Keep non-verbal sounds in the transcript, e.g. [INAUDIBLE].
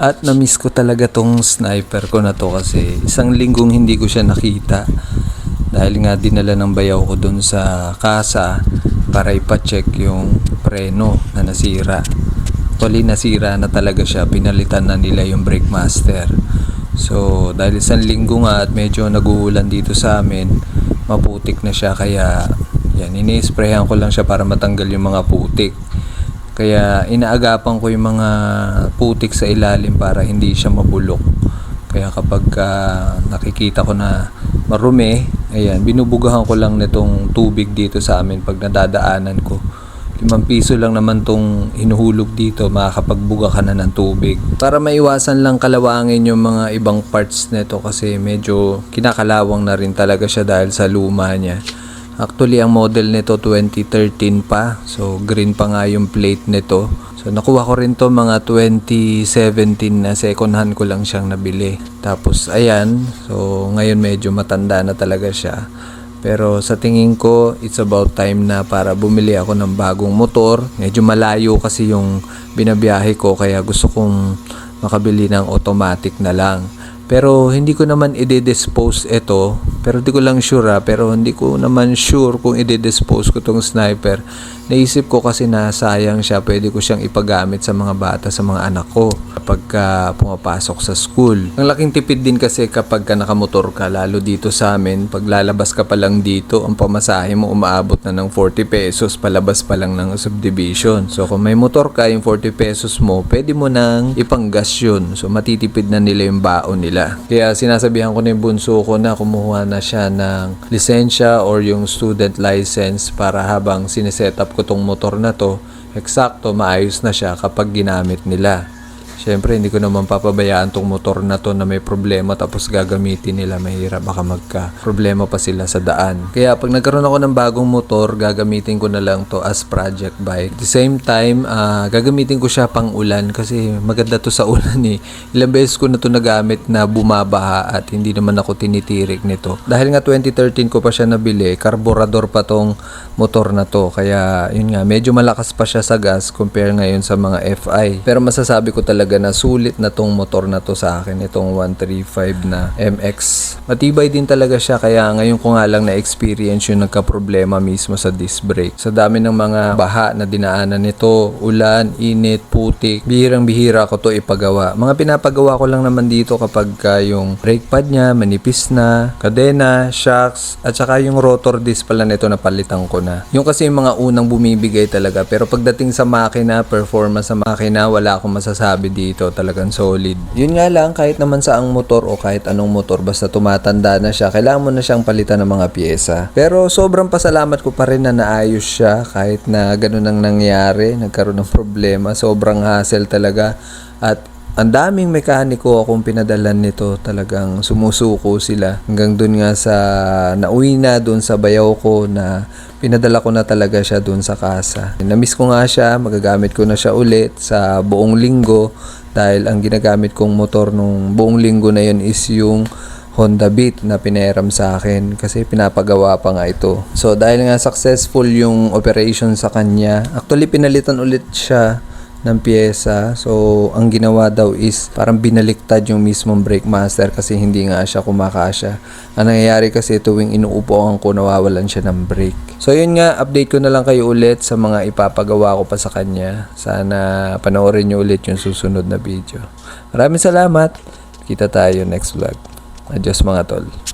At na-miss ko talaga tong sniper ko na to kasi isang linggong hindi ko siya nakita. Dahil nga dinala ng bayaw ko dun sa kasa para ipacheck yung preno na nasira. Actually nasira na talaga siya, pinalitan na nila yung brake master. So dahil isang linggo nga at medyo naguulan dito sa amin, maputik na siya kaya yan, ini-sprayhan ko lang siya para matanggal yung mga putik. Kaya inaagapan ko yung mga putik sa ilalim para hindi siya mabulok. Kaya kapag ah, nakikita ko na marumi, ayan, binubugahan ko lang nitong tubig dito sa amin pag nadadaanan ko. Limang piso lang naman tong hinuhulog dito, makakapagbuga ka na ng tubig. Para maiwasan lang kalawangin yung mga ibang parts nito kasi medyo kinakalawang na rin talaga siya dahil sa luma niya. Actually, ang model nito 2013 pa. So, green pa nga yung plate nito. So, nakuha ko rin to mga 2017 na second hand ko lang siyang nabili. Tapos, ayan. So, ngayon medyo matanda na talaga siya. Pero sa tingin ko, it's about time na para bumili ako ng bagong motor. Medyo malayo kasi yung binabiyahe ko kaya gusto kong makabili ng automatic na lang. Pero hindi ko naman i-dispose ito. Pero hindi ko lang sure ha. Pero hindi ko naman sure kung i-dispose ko tong sniper. Naisip ko kasi na sayang siya. Pwede ko siyang ipagamit sa mga bata, sa mga anak ko. Kapag ka pumapasok sa school. Ang laking tipid din kasi kapag ka nakamotor ka. Lalo dito sa amin. Pag lalabas ka pa lang dito, ang pamasahe mo umaabot na ng 40 pesos. Palabas pa lang ng subdivision. So kung may motor ka, yung 40 pesos mo, pwede mo nang ipanggas yun. So matitipid na nila yung baon nila. Kaya sinasabihan ko na yung bunso ko na kumuha na siya ng lisensya or yung student license para habang sineset up ko tong motor na to, eksakto maayos na siya kapag ginamit nila. Siyempre, hindi ko naman papabayaan tong motor na to na may problema tapos gagamitin nila. Mahirap baka magka problema pa sila sa daan. Kaya pag nagkaroon ako ng bagong motor, gagamitin ko na lang to as project bike. At the same time, ah, gagamitin ko siya pang ulan kasi maganda to sa [LAUGHS] ulan eh. Ilang beses ko na to nagamit na bumabaha at hindi naman ako tinitirik nito. Dahil nga 2013 ko pa siya nabili, karburador pa tong motor na to. Kaya yun nga, medyo malakas pa siya sa gas compare ngayon sa mga FI. Pero masasabi ko talaga na sulit na tong motor na to sa akin, itong 135 na MX. Matibay din talaga siya kaya ngayon ko nga lang na-experience yung nagka-problema mismo sa disc brake. Sa dami ng mga baha na dinaanan nito, ulan, init, putik, bihirang-bihira ko to ipagawa. Mga pinapagawa ko lang naman dito kapag ka yung brake pad niya manipis na, kadena, shocks, at saka yung rotor disc pala nito napalitan ko na. Yung kasi yung mga unang bumibigay talaga pero pagdating sa makina, performance sa makina, wala akong masasabi dito, talagang solid. Yun nga lang, kahit naman sa ang motor o kahit anong motor, basta tumatanda na siya, kailangan mo na siyang palitan ng mga pyesa. Pero sobrang pasalamat ko pa rin na naayos siya kahit na ganun ang nangyari, nagkaroon ng problema, sobrang hassle talaga. At ang daming mekaniko akong pinadalan nito. Talagang sumusuko sila. Hanggang dun nga sa nauwi na dun sa bayaw ko na pinadala ko na talaga siya dun sa kasa. Namiss ko nga siya, magagamit ko na siya ulit sa buong linggo. Dahil ang ginagamit kong motor nung buong linggo na yun is yung Honda Beat na pinahiram sa akin. Kasi pinapagawa pa nga ito. So dahil nga successful yung operation sa kanya, actually pinalitan ulit siya ng pyesa. So, ang ginawa daw is parang binaliktad yung mismong brake master kasi hindi nga siya kumakasya. Ang nangyayari kasi tuwing inuupuan ko, nawawalan siya ng brake. So, yun nga, update ko na lang kayo ulit sa mga ipapagawa ko pa sa kanya. Sana panoorin nyo ulit yung susunod na video. Maraming salamat. Kita tayo next vlog. Adios mga tol.